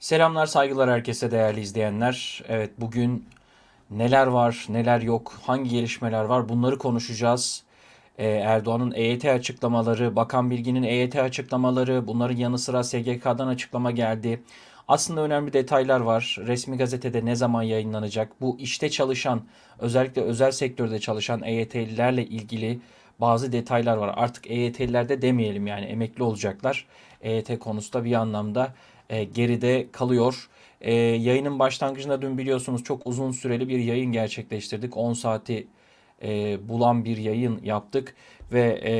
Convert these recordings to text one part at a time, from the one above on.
Selamlar, saygılar herkese değerli izleyenler. Evet, bugün neler var, neler yok, hangi gelişmeler var bunları konuşacağız. Ee, Erdoğan'ın EYT açıklamaları, Bakan Bilgin'in EYT açıklamaları, bunların yanı sıra SGK'dan açıklama geldi. Aslında önemli detaylar var. Resmi gazetede ne zaman yayınlanacak? Bu işte çalışan, özellikle özel sektörde çalışan EYT'lilerle ilgili bazı detaylar var. Artık EYT'liler de demeyelim yani emekli olacaklar. EYT konusu da bir anlamda e, geride kalıyor. E, yayının başlangıcında dün biliyorsunuz çok uzun süreli bir yayın gerçekleştirdik. 10 saati e, bulan bir yayın yaptık ve e,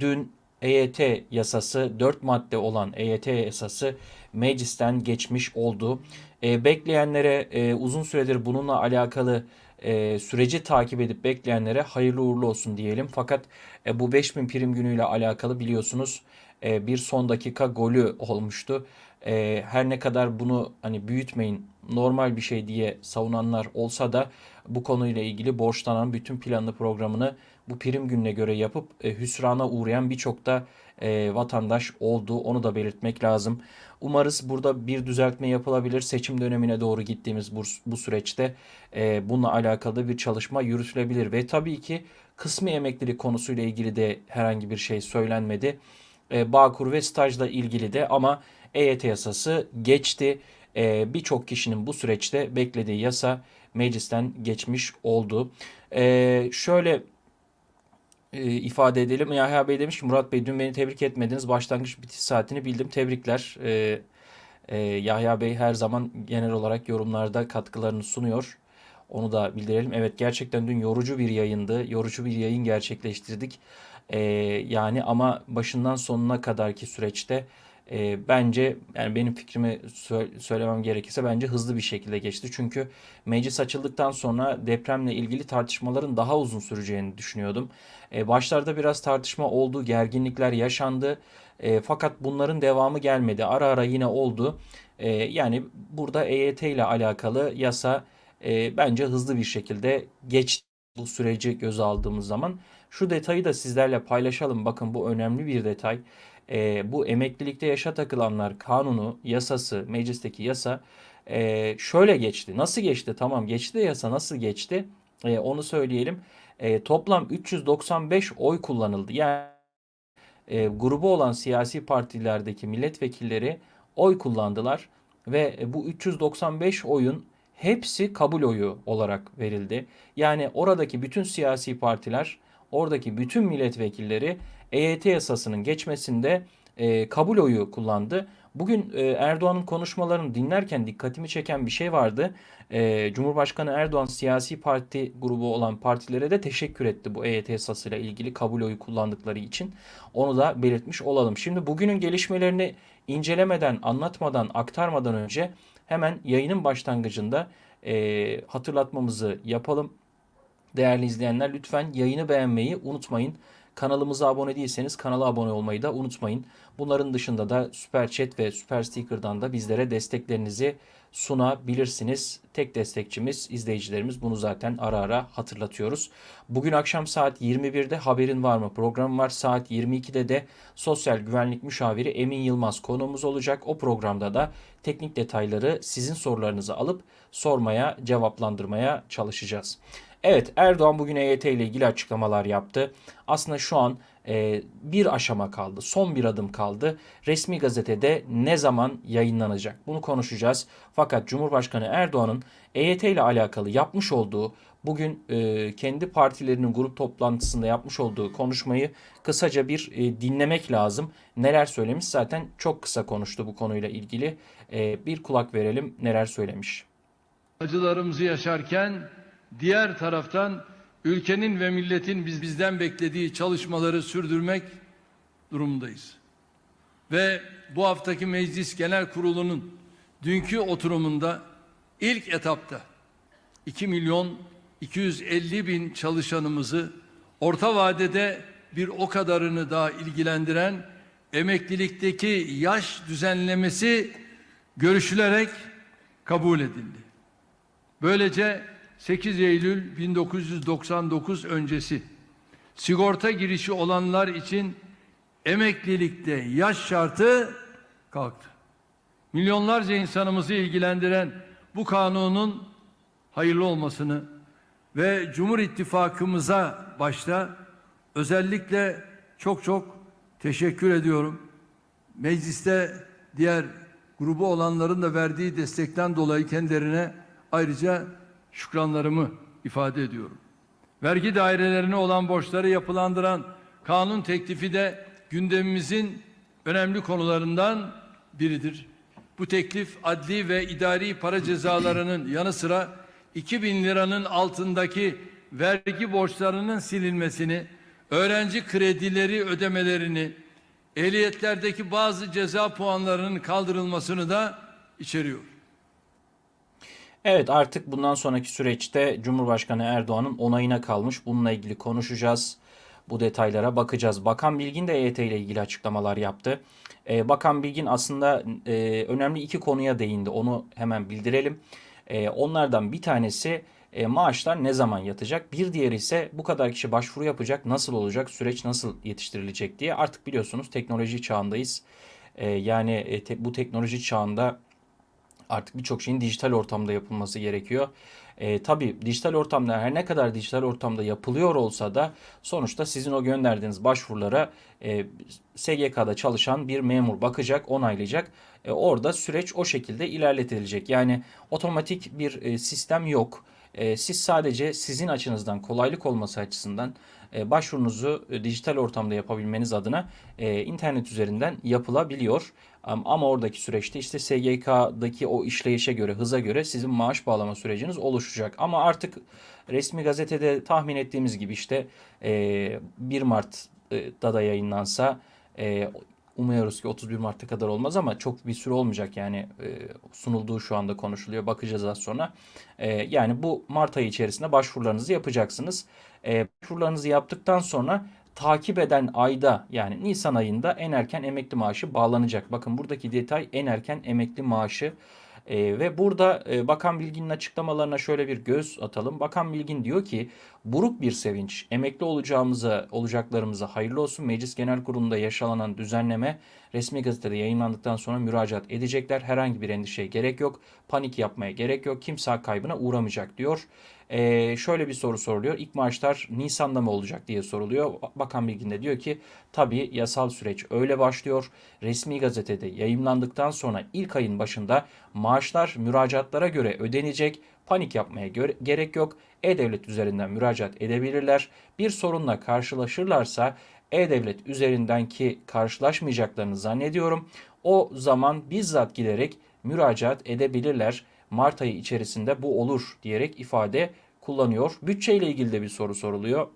dün EYT yasası 4 madde olan EYT yasası meclisten geçmiş oldu. E, bekleyenlere e, uzun süredir bununla alakalı e, süreci takip edip bekleyenlere hayırlı uğurlu olsun diyelim. Fakat e, bu 5000 prim günüyle alakalı biliyorsunuz e, bir son dakika golü olmuştu. E, her ne kadar bunu hani büyütmeyin normal bir şey diye savunanlar olsa da bu konuyla ilgili borçlanan bütün planlı programını bu prim gününe göre yapıp e, hüsrana uğrayan birçok da e, vatandaş oldu. Onu da belirtmek lazım. Umarız burada bir düzeltme yapılabilir. Seçim dönemine doğru gittiğimiz bu, bu süreçte e, bununla alakalı bir çalışma yürütülebilir. Ve tabii ki kısmi emeklilik konusuyla ilgili de herhangi bir şey söylenmedi. E, Bağkur ve stajla ilgili de ama EYT yasası geçti. E, Birçok kişinin bu süreçte beklediği yasa meclisten geçmiş oldu. E, şöyle e, ifade edelim. Yahya Bey demiş ki Murat Bey dün beni tebrik etmediniz. Başlangıç bitiş saatini bildim. Tebrikler. E, Yahya Bey her zaman genel olarak yorumlarda katkılarını sunuyor. Onu da bildirelim. Evet gerçekten dün yorucu bir yayındı. Yorucu bir yayın gerçekleştirdik. E, yani ama başından sonuna kadarki süreçte e, bence yani benim fikrimi sö- söylemem gerekirse bence hızlı bir şekilde geçti. Çünkü meclis açıldıktan sonra depremle ilgili tartışmaların daha uzun süreceğini düşünüyordum. E, başlarda biraz tartışma oldu, gerginlikler yaşandı. E, fakat bunların devamı gelmedi. Ara ara yine oldu. E, yani burada EYT ile alakalı yasa e, bence hızlı bir şekilde geçti bu süreci göze aldığımız zaman. Şu detayı da sizlerle paylaşalım. Bakın bu önemli bir detay. E, bu emeklilikte yaşa takılanlar kanunu, yasası, meclisteki yasa e, şöyle geçti. Nasıl geçti? Tamam geçti yasa nasıl geçti? E, onu söyleyelim. E, toplam 395 oy kullanıldı. Yani e, grubu olan siyasi partilerdeki milletvekilleri oy kullandılar ve e, bu 395 oyun hepsi kabul oyu olarak verildi. Yani oradaki bütün siyasi partiler, oradaki bütün milletvekilleri EYT yasasının geçmesinde e, kabul oyu kullandı. Bugün e, Erdoğan'ın konuşmalarını dinlerken dikkatimi çeken bir şey vardı. E, Cumhurbaşkanı Erdoğan siyasi parti grubu olan partilere de teşekkür etti bu EYT yasasıyla ilgili kabul oyu kullandıkları için. Onu da belirtmiş olalım. Şimdi bugünün gelişmelerini incelemeden, anlatmadan, aktarmadan önce hemen yayının başlangıcında e, hatırlatmamızı yapalım. Değerli izleyenler lütfen yayını beğenmeyi unutmayın. Kanalımıza abone değilseniz kanala abone olmayı da unutmayın. Bunların dışında da Süper Chat ve Süper Sticker'dan da bizlere desteklerinizi sunabilirsiniz. Tek destekçimiz izleyicilerimiz bunu zaten ara ara hatırlatıyoruz. Bugün akşam saat 21'de haberin var mı programı var. Saat 22'de de sosyal güvenlik müşaviri Emin Yılmaz konuğumuz olacak. O programda da teknik detayları sizin sorularınızı alıp sormaya, cevaplandırmaya çalışacağız. Evet Erdoğan bugün EYT ile ilgili açıklamalar yaptı. Aslında şu an e, bir aşama kaldı. Son bir adım kaldı. Resmi gazetede ne zaman yayınlanacak? Bunu konuşacağız. Fakat Cumhurbaşkanı Erdoğan'ın EYT ile alakalı yapmış olduğu bugün e, kendi partilerinin grup toplantısında yapmış olduğu konuşmayı kısaca bir e, dinlemek lazım. Neler söylemiş zaten çok kısa konuştu bu konuyla ilgili. E, bir kulak verelim neler söylemiş. acılarımızı yaşarken diğer taraftan ülkenin ve milletin biz bizden beklediği çalışmaları sürdürmek durumundayız. Ve bu haftaki Meclis Genel Kurulu'nun dünkü oturumunda ilk etapta 2 milyon 250 bin çalışanımızı orta vadede bir o kadarını daha ilgilendiren emeklilikteki yaş düzenlemesi görüşülerek kabul edildi. Böylece 8 Eylül 1999 öncesi sigorta girişi olanlar için emeklilikte yaş şartı kalktı. milyonlarca insanımızı ilgilendiren bu kanunun hayırlı olmasını ve Cumhur İttifakımıza başta özellikle çok çok teşekkür ediyorum. Mecliste diğer grubu olanların da verdiği destekten dolayı kendilerine ayrıca şükranlarımı ifade ediyorum. Vergi dairelerine olan borçları yapılandıran kanun teklifi de gündemimizin önemli konularından biridir. Bu teklif adli ve idari para cezalarının yanı sıra 2000 liranın altındaki vergi borçlarının silinmesini, öğrenci kredileri ödemelerini, ehliyetlerdeki bazı ceza puanlarının kaldırılmasını da içeriyor. Evet artık bundan sonraki süreçte Cumhurbaşkanı Erdoğan'ın onayına kalmış. Bununla ilgili konuşacağız. Bu detaylara bakacağız. Bakan Bilgin de EYT ile ilgili açıklamalar yaptı. Ee, Bakan Bilgin aslında e, önemli iki konuya değindi. Onu hemen bildirelim. Ee, onlardan bir tanesi e, maaşlar ne zaman yatacak? Bir diğeri ise bu kadar kişi başvuru yapacak, nasıl olacak, süreç nasıl yetiştirilecek diye. Artık biliyorsunuz teknoloji çağındayız. Ee, yani e, te- bu teknoloji çağında artık birçok şeyin dijital ortamda yapılması gerekiyor. E, tabii dijital ortamda her ne kadar dijital ortamda yapılıyor olsa da sonuçta sizin o gönderdiğiniz başvurulara e, SGK'da çalışan bir memur bakacak, onaylayacak. E, orada süreç o şekilde ilerletilecek. Yani otomatik bir e, sistem yok. E, siz sadece sizin açınızdan kolaylık olması açısından başvurunuzu e, dijital ortamda yapabilmeniz adına e, internet üzerinden yapılabiliyor. Am- Ama oradaki süreçte işte SGK'daki o işleyişe göre, hıza göre sizin maaş bağlama süreciniz oluşacak. Ama artık resmi gazetede tahmin ettiğimiz gibi işte e, 1 Mart'da da yayınlansa e, umuyoruz ki 31 Mart'a kadar olmaz ama çok bir süre olmayacak yani e, sunulduğu şu anda konuşuluyor. Bakacağız az sonra. E, yani bu Mart ayı içerisinde başvurularınızı yapacaksınız. E, başvurularınızı yaptıktan sonra takip eden ayda yani Nisan ayında en erken emekli maaşı bağlanacak. Bakın buradaki detay en erken emekli maaşı. E, ve burada e, Bakan Bilgin'in açıklamalarına şöyle bir göz atalım. Bakan Bilgin diyor ki buruk bir sevinç. Emekli olacağımıza, olacaklarımıza hayırlı olsun. Meclis Genel Kurulu'nda yaşanan düzenleme resmi gazetede yayınlandıktan sonra müracaat edecekler. Herhangi bir endişeye gerek yok. Panik yapmaya gerek yok. Kimse kaybına uğramayacak diyor. Ee, şöyle bir soru soruluyor. İlk maaşlar Nisan'da mı olacak diye soruluyor. Bakan Bilgin de diyor ki tabii yasal süreç öyle başlıyor. Resmi gazetede yayımlandıktan sonra ilk ayın başında maaşlar müracaatlara göre ödenecek. Panik yapmaya gerek yok. E-Devlet üzerinden müracaat edebilirler. Bir sorunla karşılaşırlarsa E-Devlet üzerinden ki karşılaşmayacaklarını zannediyorum. O zaman bizzat giderek müracaat edebilirler. Mart ayı içerisinde bu olur diyerek ifade kullanıyor. Bütçe ile ilgili de bir soru soruluyor.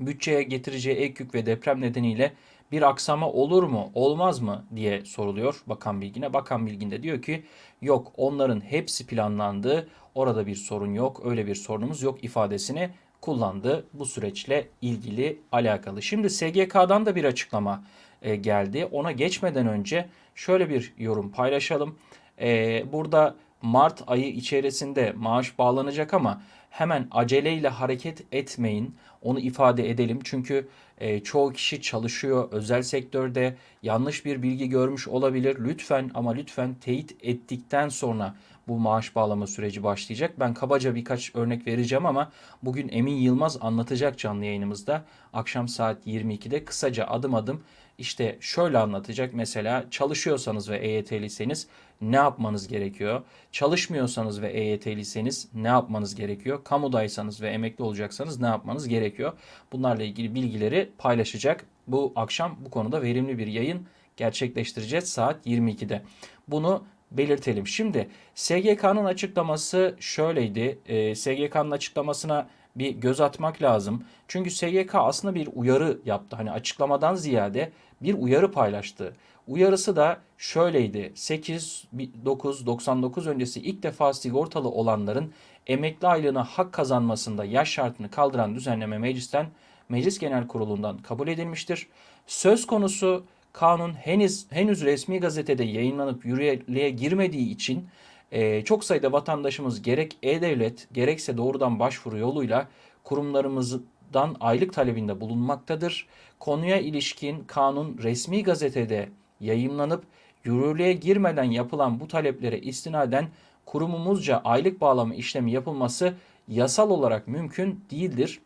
Bütçeye getireceği ek yük ve deprem nedeniyle bir aksama olur mu, olmaz mı diye soruluyor Bakan Bilgin'e. Bakan Bilgin de diyor ki yok onların hepsi planlandı. Orada bir sorun yok, öyle bir sorunumuz yok ifadesini kullandı bu süreçle ilgili alakalı. Şimdi SGK'dan da bir açıklama e, geldi. Ona geçmeden önce şöyle bir yorum paylaşalım. E, burada Mart ayı içerisinde maaş bağlanacak ama hemen aceleyle hareket etmeyin. Onu ifade edelim. Çünkü e, çoğu kişi çalışıyor özel sektörde. Yanlış bir bilgi görmüş olabilir. Lütfen ama lütfen teyit ettikten sonra bu maaş bağlama süreci başlayacak. Ben kabaca birkaç örnek vereceğim ama bugün Emin Yılmaz anlatacak canlı yayınımızda. Akşam saat 22'de kısaca adım adım işte şöyle anlatacak. Mesela çalışıyorsanız ve EYT'liyseniz ne yapmanız gerekiyor? Çalışmıyorsanız ve EYT'liyseniz ne yapmanız gerekiyor? Kamudaysanız ve emekli olacaksanız ne yapmanız gerekiyor? Bunlarla ilgili bilgileri paylaşacak. Bu akşam bu konuda verimli bir yayın gerçekleştireceğiz saat 22'de. Bunu belirtelim. Şimdi SGK'nın açıklaması şöyleydi. Ee, SGK'nın açıklamasına bir göz atmak lazım. Çünkü SGK aslında bir uyarı yaptı. Hani açıklamadan ziyade bir uyarı paylaştı. Uyarısı da şöyleydi. 8 9 99 öncesi ilk defa sigortalı olanların emekli aylığına hak kazanmasında yaş şartını kaldıran düzenleme meclisten Meclis Genel Kurulu'ndan kabul edilmiştir. Söz konusu kanun henüz henüz resmi gazetede yayınlanıp yürürlüğe girmediği için e, çok sayıda vatandaşımız gerek e-devlet gerekse doğrudan başvuru yoluyla kurumlarımızdan aylık talebinde bulunmaktadır. Konuya ilişkin kanun resmi gazetede yayımlanıp yürürlüğe girmeden yapılan bu taleplere istinaden kurumumuzca aylık bağlama işlemi yapılması yasal olarak mümkün değildir.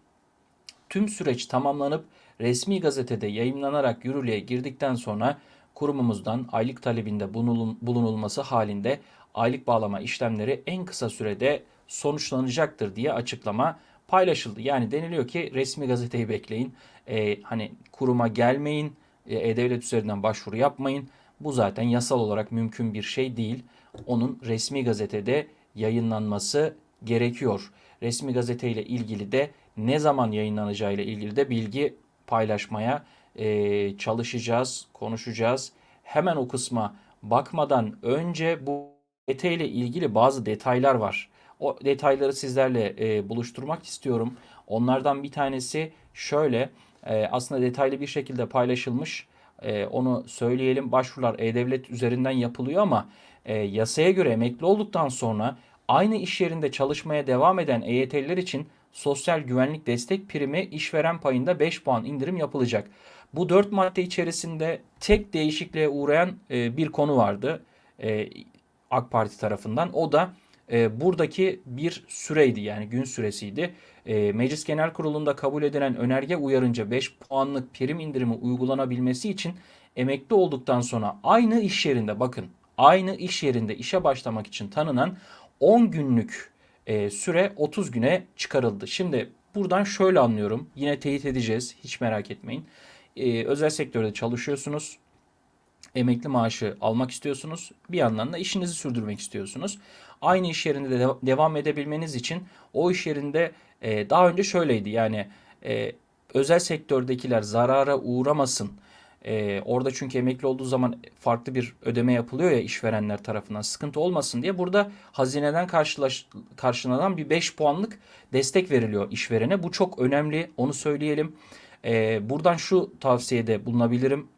Tüm süreç tamamlanıp resmi gazetede yayımlanarak yürürlüğe girdikten sonra kurumumuzdan aylık talebinde bulunul- bulunulması halinde aylık bağlama işlemleri en kısa sürede sonuçlanacaktır diye açıklama paylaşıldı. Yani deniliyor ki resmi gazeteyi bekleyin. Ee, hani kuruma gelmeyin, e, e-devlet üzerinden başvuru yapmayın. Bu zaten yasal olarak mümkün bir şey değil. Onun resmi gazetede yayınlanması gerekiyor. Resmi gazeteyle ilgili de ne zaman yayınlanacağı ile ilgili de bilgi paylaşmaya e, çalışacağız, konuşacağız. Hemen o kısma bakmadan önce bu gazete ile ilgili bazı detaylar var. O detayları sizlerle e, buluşturmak istiyorum. Onlardan bir tanesi şöyle, e, aslında detaylı bir şekilde paylaşılmış. E, onu söyleyelim. Başvurular E-Devlet üzerinden yapılıyor ama e, yasaya göre emekli olduktan sonra aynı iş yerinde çalışmaya devam eden EYT'liler için sosyal güvenlik destek primi işveren payında 5 puan indirim yapılacak. Bu 4 madde içerisinde tek değişikliğe uğrayan e, bir konu vardı e, AK Parti tarafından. O da e, buradaki bir süreydi yani gün süresiydi. E, Meclis Genel Kurulu'nda kabul edilen önerge uyarınca 5 puanlık prim indirimi uygulanabilmesi için emekli olduktan sonra aynı iş yerinde bakın aynı iş yerinde işe başlamak için tanınan 10 günlük e, süre 30 güne çıkarıldı. Şimdi buradan şöyle anlıyorum. Yine teyit edeceğiz. Hiç merak etmeyin. E, özel sektörde çalışıyorsunuz. Emekli maaşı almak istiyorsunuz. Bir yandan da işinizi sürdürmek istiyorsunuz. Aynı iş yerinde de devam edebilmeniz için o iş yerinde e, daha önce şöyleydi. Yani e, özel sektördekiler zarara uğramasın. E, orada çünkü emekli olduğu zaman farklı bir ödeme yapılıyor ya işverenler tarafından sıkıntı olmasın diye burada hazineden karşılaş, karşılanan bir 5 puanlık destek veriliyor işverene. Bu çok önemli onu söyleyelim. E, buradan şu tavsiyede bulunabilirim.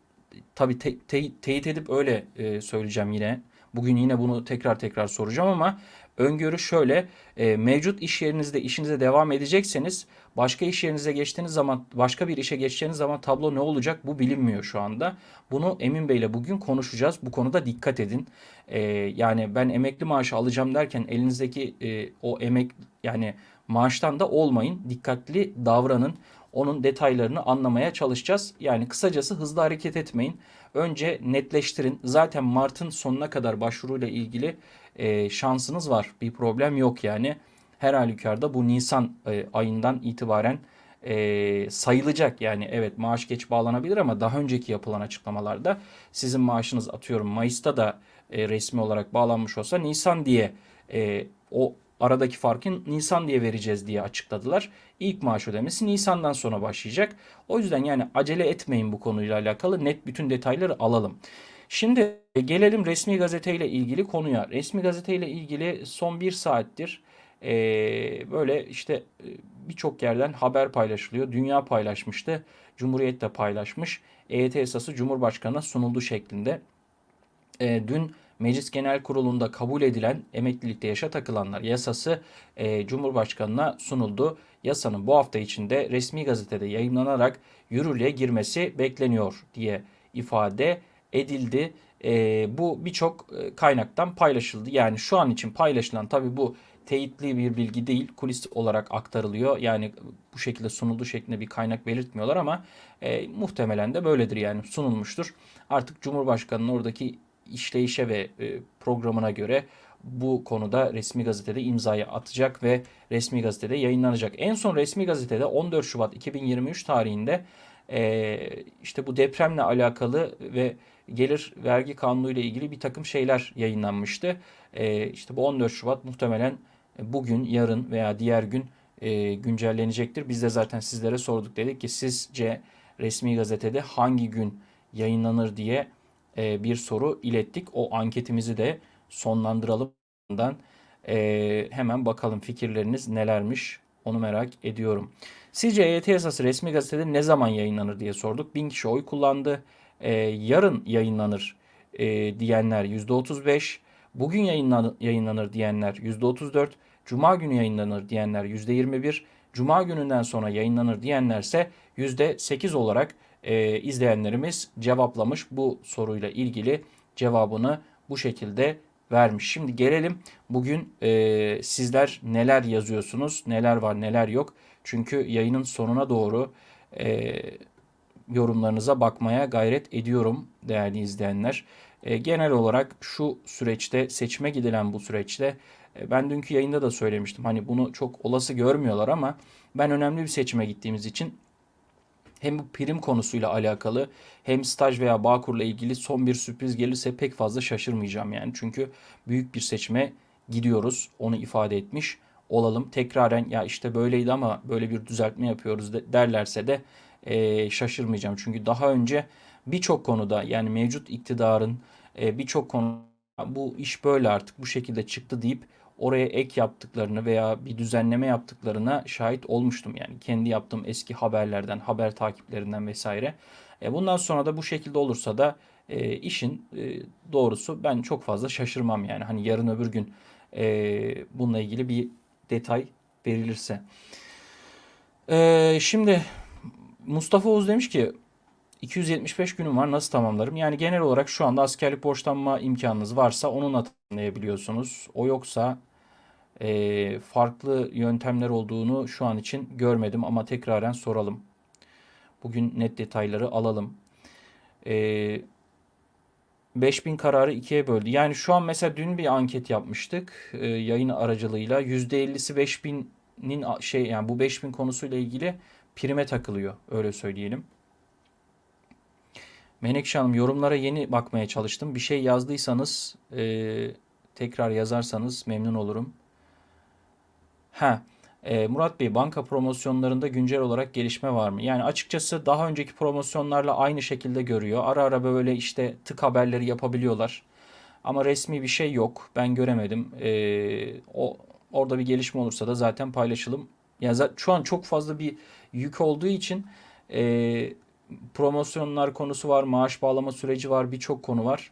Tabii te- te- teyit edip öyle e, söyleyeceğim yine. Bugün yine bunu tekrar tekrar soracağım ama öngörü şöyle. E, mevcut iş yerinizde işinize devam edecekseniz başka iş yerinize geçtiğiniz zaman başka bir işe geçeceğiniz zaman tablo ne olacak bu bilinmiyor şu anda. Bunu Emin Bey'le bugün konuşacağız. Bu konuda dikkat edin. E, yani ben emekli maaşı alacağım derken elinizdeki e, o emek yani maaştan da olmayın. Dikkatli davranın. Onun detaylarını anlamaya çalışacağız. Yani kısacası hızlı hareket etmeyin. Önce netleştirin. Zaten Mart'ın sonuna kadar başvuruyla ilgili e, şansınız var. Bir problem yok yani. Her halükarda bu Nisan e, ayından itibaren e, sayılacak. Yani evet maaş geç bağlanabilir ama daha önceki yapılan açıklamalarda sizin maaşınız atıyorum Mayıs'ta da e, resmi olarak bağlanmış olsa Nisan diye e, o aradaki farkın Nisan diye vereceğiz diye açıkladılar. İlk maaş ödemesi Nisan'dan sonra başlayacak. O yüzden yani acele etmeyin bu konuyla alakalı net bütün detayları alalım. Şimdi gelelim resmi gazeteyle ilgili konuya. Resmi gazeteyle ilgili son bir saattir e, böyle işte e, birçok yerden haber paylaşılıyor. Dünya paylaşmıştı. Cumhuriyet de paylaşmış. EYT esası Cumhurbaşkanı'na sunuldu şeklinde. E, dün Meclis Genel Kurulu'nda kabul edilen emeklilikte yaşa takılanlar yasası e, Cumhurbaşkanı'na sunuldu. Yasanın bu hafta içinde resmi gazetede yayınlanarak yürürlüğe girmesi bekleniyor diye ifade edildi. E, bu birçok e, kaynaktan paylaşıldı. Yani şu an için paylaşılan tabi bu teyitli bir bilgi değil, kulis olarak aktarılıyor. Yani bu şekilde sunulduğu şeklinde bir kaynak belirtmiyorlar ama e, muhtemelen de böyledir yani sunulmuştur. Artık Cumhurbaşkanı'nın oradaki işleyişe ve e, programına göre bu konuda resmi gazetede imzayı atacak ve resmi gazetede yayınlanacak. En son resmi gazetede 14 Şubat 2023 tarihinde e, işte bu depremle alakalı ve gelir vergi kanunu ile ilgili bir takım şeyler yayınlanmıştı. E, işte bu 14 Şubat muhtemelen bugün, yarın veya diğer gün e, güncellenecektir. Biz de zaten sizlere sorduk dedik ki sizce resmi gazetede hangi gün yayınlanır diye e, bir soru ilettik. O anketimizi de sonlandıralım. E, hemen bakalım fikirleriniz nelermiş onu merak ediyorum. Sizce EYT yasası resmi gazetede ne zaman yayınlanır diye sorduk. Bin kişi oy kullandı. E, yarın yayınlanır e, diyenler %35. Bugün yayınlan, yayınlanır diyenler %34. Cuma günü yayınlanır diyenler %21. Cuma gününden sonra yayınlanır diyenlerse %8 olarak e, izleyenlerimiz cevaplamış bu soruyla ilgili cevabını bu şekilde vermiş. Şimdi gelelim bugün e, sizler neler yazıyorsunuz, neler var, neler yok. Çünkü yayının sonuna doğru e, yorumlarınıza bakmaya gayret ediyorum değerli izleyenler. E, genel olarak şu süreçte seçime gidilen bu süreçte e, ben dünkü yayında da söylemiştim. Hani bunu çok olası görmüyorlar ama ben önemli bir seçime gittiğimiz için hem bu prim konusuyla alakalı hem staj veya Bağkur'la ilgili son bir sürpriz gelirse pek fazla şaşırmayacağım yani. Çünkü büyük bir seçime gidiyoruz. Onu ifade etmiş olalım. Tekraren ya işte böyleydi ama böyle bir düzeltme yapıyoruz de- derlerse de e, şaşırmayacağım. Çünkü daha önce birçok konuda yani mevcut iktidarın e, birçok konu bu iş böyle artık bu şekilde çıktı deyip oraya ek yaptıklarını veya bir düzenleme yaptıklarına şahit olmuştum. Yani kendi yaptığım eski haberlerden, haber takiplerinden vesaire. E, bundan sonra da bu şekilde olursa da e, işin e, doğrusu ben çok fazla şaşırmam yani. Hani yarın öbür gün e, bununla ilgili bir detay verilirse. E, şimdi Mustafa Oğuz demiş ki 275 günüm var nasıl tamamlarım? Yani genel olarak şu anda askerlik borçlanma imkanınız varsa onunla tamamlayabiliyorsunuz. O yoksa e, farklı yöntemler olduğunu şu an için görmedim ama tekraren soralım. Bugün net detayları alalım. E, 5000 kararı ikiye böldü. Yani şu an mesela dün bir anket yapmıştık e, yayın aracılığıyla. %50'si 5000'nin a- şey yani bu 5000 konusuyla ilgili prime takılıyor öyle söyleyelim. Menekşe Hanım yorumlara yeni bakmaya çalıştım. Bir şey yazdıysanız e, tekrar yazarsanız memnun olurum. Ha, e, Murat Bey banka promosyonlarında güncel olarak gelişme var mı? Yani açıkçası daha önceki promosyonlarla aynı şekilde görüyor. Ara ara böyle işte tık haberleri yapabiliyorlar. Ama resmi bir şey yok. Ben göremedim. E, o orada bir gelişme olursa da zaten paylaşalım. Ya za- şu an çok fazla bir yük olduğu için e, promosyonlar konusu var, maaş bağlama süreci var, birçok konu var.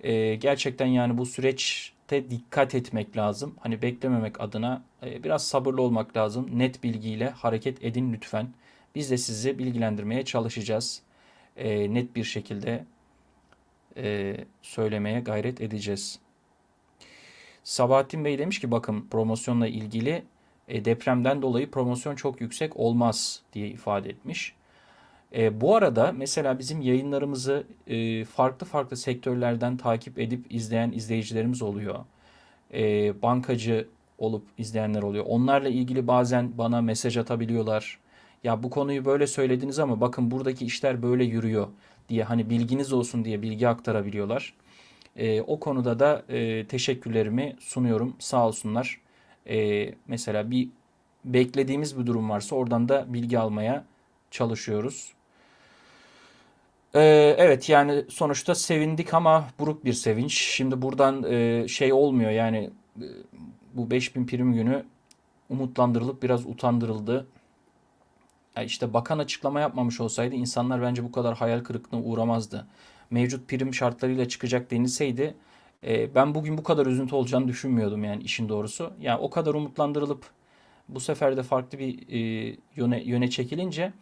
Ee, gerçekten yani bu süreçte dikkat etmek lazım. Hani beklememek adına e, biraz sabırlı olmak lazım. Net bilgiyle hareket edin lütfen. Biz de sizi bilgilendirmeye çalışacağız. Ee, net bir şekilde e, söylemeye gayret edeceğiz. Sabahattin Bey demiş ki bakın promosyonla ilgili e, depremden dolayı promosyon çok yüksek olmaz diye ifade etmiş. E, bu arada mesela bizim yayınlarımızı e, farklı farklı sektörlerden takip edip izleyen izleyicilerimiz oluyor. E, bankacı olup izleyenler oluyor. Onlarla ilgili bazen bana mesaj atabiliyorlar. Ya bu konuyu böyle söylediniz ama bakın buradaki işler böyle yürüyor diye hani bilginiz olsun diye bilgi aktarabiliyorlar. E, o konuda da e, teşekkürlerimi sunuyorum. Sağ olsunlar. E, mesela bir beklediğimiz bir durum varsa oradan da bilgi almaya çalışıyoruz. Ee, evet yani sonuçta sevindik ama buruk bir sevinç. Şimdi buradan e, şey olmuyor yani e, bu 5000 prim günü umutlandırılıp biraz utandırıldı. Ya işte bakan açıklama yapmamış olsaydı insanlar bence bu kadar hayal kırıklığına uğramazdı. Mevcut prim şartlarıyla çıkacak denilseydi e, ben bugün bu kadar üzüntü olacağını düşünmüyordum yani işin doğrusu. Yani o kadar umutlandırılıp bu sefer de farklı bir e, yöne, yöne çekilince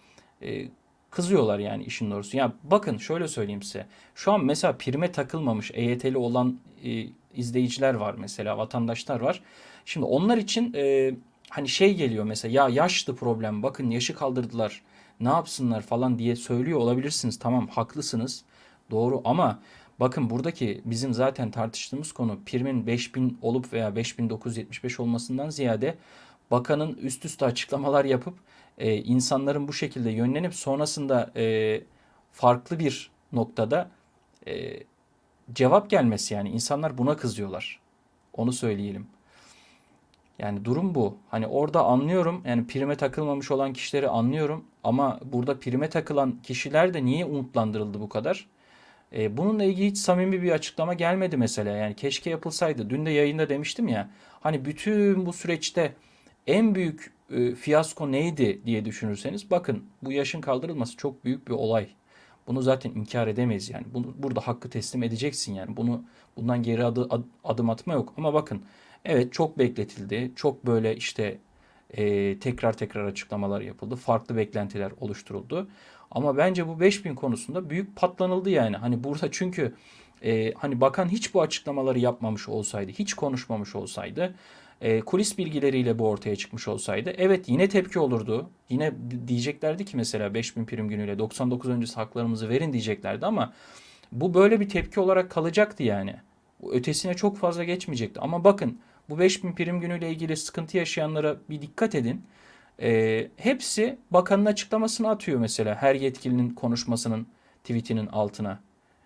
e, kızıyorlar yani işin doğrusu. Ya bakın şöyle söyleyeyim size. Şu an mesela prime takılmamış EYT'li olan e, izleyiciler var mesela vatandaşlar var. Şimdi onlar için e, hani şey geliyor mesela ya yaşlı problem bakın yaşı kaldırdılar ne yapsınlar falan diye söylüyor olabilirsiniz. Tamam haklısınız doğru ama bakın buradaki bizim zaten tartıştığımız konu primin 5000 olup veya 5975 olmasından ziyade bakanın üst üste açıklamalar yapıp e, insanların bu şekilde yönlenip sonrasında e, farklı bir noktada e, cevap gelmesi yani insanlar buna kızıyorlar. Onu söyleyelim. Yani durum bu. Hani orada anlıyorum yani prime takılmamış olan kişileri anlıyorum ama burada prime takılan kişiler de niye umutlandırıldı bu kadar? E, bununla ilgili hiç samimi bir açıklama gelmedi mesela. Yani keşke yapılsaydı. Dün de yayında demiştim ya. Hani bütün bu süreçte en büyük e, fiyasko neydi diye düşünürseniz bakın bu yaşın kaldırılması çok büyük bir olay. Bunu zaten inkar edemeyiz yani. Bunu, burada hakkı teslim edeceksin yani. Bunu bundan geri adı, ad- adım atma yok. Ama bakın evet çok bekletildi. Çok böyle işte e, tekrar tekrar açıklamalar yapıldı. Farklı beklentiler oluşturuldu. Ama bence bu 5000 konusunda büyük patlanıldı yani. Hani burada çünkü e, hani bakan hiç bu açıklamaları yapmamış olsaydı, hiç konuşmamış olsaydı, e, kulis bilgileriyle bu ortaya çıkmış olsaydı, evet yine tepki olurdu. Yine diyeceklerdi ki mesela 5000 prim günüyle 99 öncesi haklarımızı verin diyeceklerdi ama bu böyle bir tepki olarak kalacaktı yani. Ötesine çok fazla geçmeyecekti. Ama bakın bu 5000 prim günüyle ilgili sıkıntı yaşayanlara bir dikkat edin. Ee, hepsi bakanın açıklamasını atıyor mesela her yetkilinin konuşmasının tweetinin altına.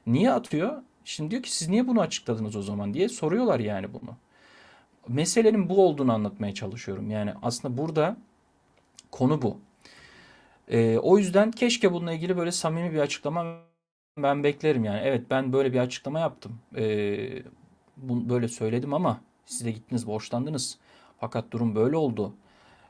Niye atıyor? Şimdi diyor ki siz niye bunu açıkladınız o zaman diye soruyorlar yani bunu. Meselenin bu olduğunu anlatmaya çalışıyorum. Yani aslında burada konu bu. Ee, o yüzden keşke bununla ilgili böyle samimi bir açıklama ben beklerim yani. Evet ben böyle bir açıklama yaptım. Ee, bu, böyle söyledim ama siz de gittiniz borçlandınız. Fakat durum böyle oldu.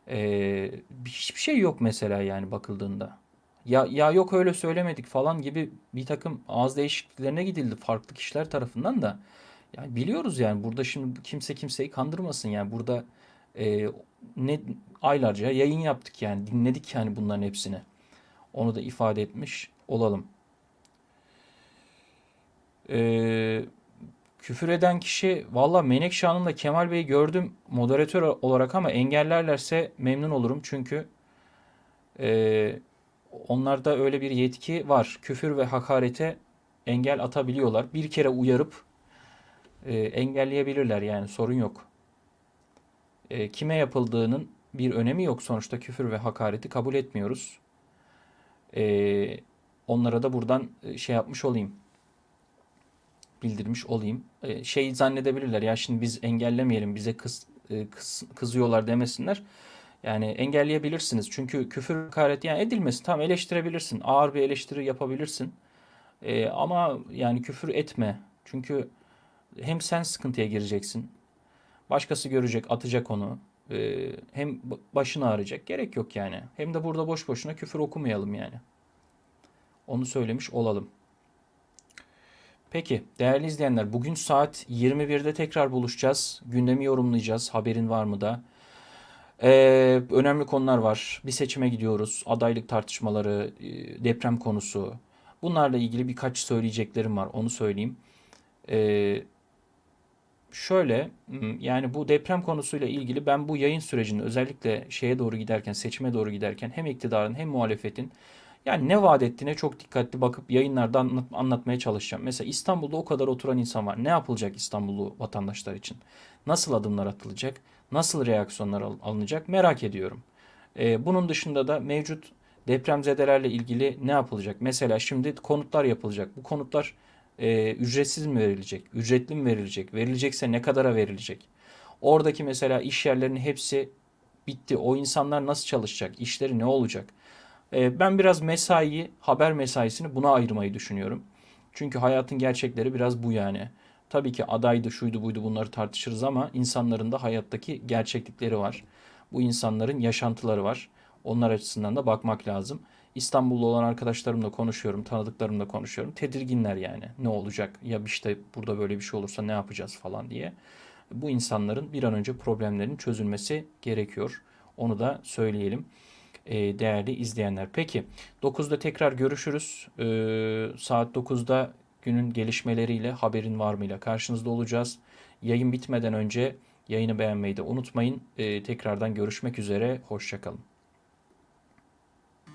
Ee, hiçbir şey yok mesela yani bakıldığında. Ya, ya yok öyle söylemedik falan gibi bir takım ağız değişikliklerine gidildi farklı kişiler tarafından da. Yani biliyoruz yani burada şimdi kimse kimseyi kandırmasın yani burada e, ne aylarca yayın yaptık yani dinledik yani bunların hepsini. Onu da ifade etmiş olalım. Ee, küfür eden kişi valla Menekşe Hanım'la Kemal Bey'i gördüm moderatör olarak ama engellerlerse memnun olurum. Çünkü e, onlarda öyle bir yetki var. Küfür ve hakarete engel atabiliyorlar. Bir kere uyarıp e, engelleyebilirler yani sorun yok. E, kime yapıldığının bir önemi yok. Sonuçta küfür ve hakareti kabul etmiyoruz. E, onlara da buradan e, şey yapmış olayım bildirmiş olayım. E, şey zannedebilirler ya şimdi biz engellemeyelim bize kız, e, kız- kızıyorlar demesinler. Yani engelleyebilirsiniz. Çünkü küfür hakaret yani edilmesin. Tamam eleştirebilirsin. Ağır bir eleştiri yapabilirsin. E, ama yani küfür etme. Çünkü hem sen sıkıntıya gireceksin. Başkası görecek, atacak onu. E, hem başını ağrıyacak. Gerek yok yani. Hem de burada boş boşuna küfür okumayalım yani. Onu söylemiş olalım. Peki değerli izleyenler bugün saat 21'de tekrar buluşacağız. Gündemi yorumlayacağız. Haberin var mı da? Ee, önemli konular var. Bir seçime gidiyoruz. Adaylık tartışmaları, e, deprem konusu. Bunlarla ilgili birkaç söyleyeceklerim var. Onu söyleyeyim. Ee, şöyle yani bu deprem konusuyla ilgili ben bu yayın sürecini özellikle şeye doğru giderken, seçime doğru giderken hem iktidarın hem muhalefetin yani ne vaat ettiğine çok dikkatli bakıp yayınlarda anlat- anlatmaya çalışacağım. Mesela İstanbul'da o kadar oturan insan var. Ne yapılacak İstanbullu vatandaşlar için? Nasıl adımlar atılacak? Nasıl reaksiyonlar al- alınacak? Merak ediyorum. Ee, bunun dışında da mevcut depremzedelerle ilgili ne yapılacak? Mesela şimdi konutlar yapılacak. Bu konutlar e, ücretsiz mi verilecek? Ücretli mi verilecek? Verilecekse ne kadara verilecek? Oradaki mesela iş yerlerinin hepsi bitti. O insanlar nasıl çalışacak? İşleri ne olacak? Ee, Ben biraz mesaiyi, haber mesaisini buna ayırmayı düşünüyorum. Çünkü hayatın gerçekleri biraz bu yani. Tabii ki adaydı, şuydu, buydu bunları tartışırız ama insanların da hayattaki gerçeklikleri var. Bu insanların yaşantıları var. Onlar açısından da bakmak lazım. İstanbullu olan arkadaşlarımla konuşuyorum, tanıdıklarımla konuşuyorum. Tedirginler yani. Ne olacak? Ya işte burada böyle bir şey olursa ne yapacağız falan diye. Bu insanların bir an önce problemlerinin çözülmesi gerekiyor. Onu da söyleyelim e, değerli izleyenler. Peki 9'da tekrar görüşürüz. Ee, saat 9'da günün gelişmeleriyle haberin var mıyla karşınızda olacağız. Yayın bitmeden önce yayını beğenmeyi de unutmayın. Ee, tekrardan görüşmek üzere. Hoşçakalın.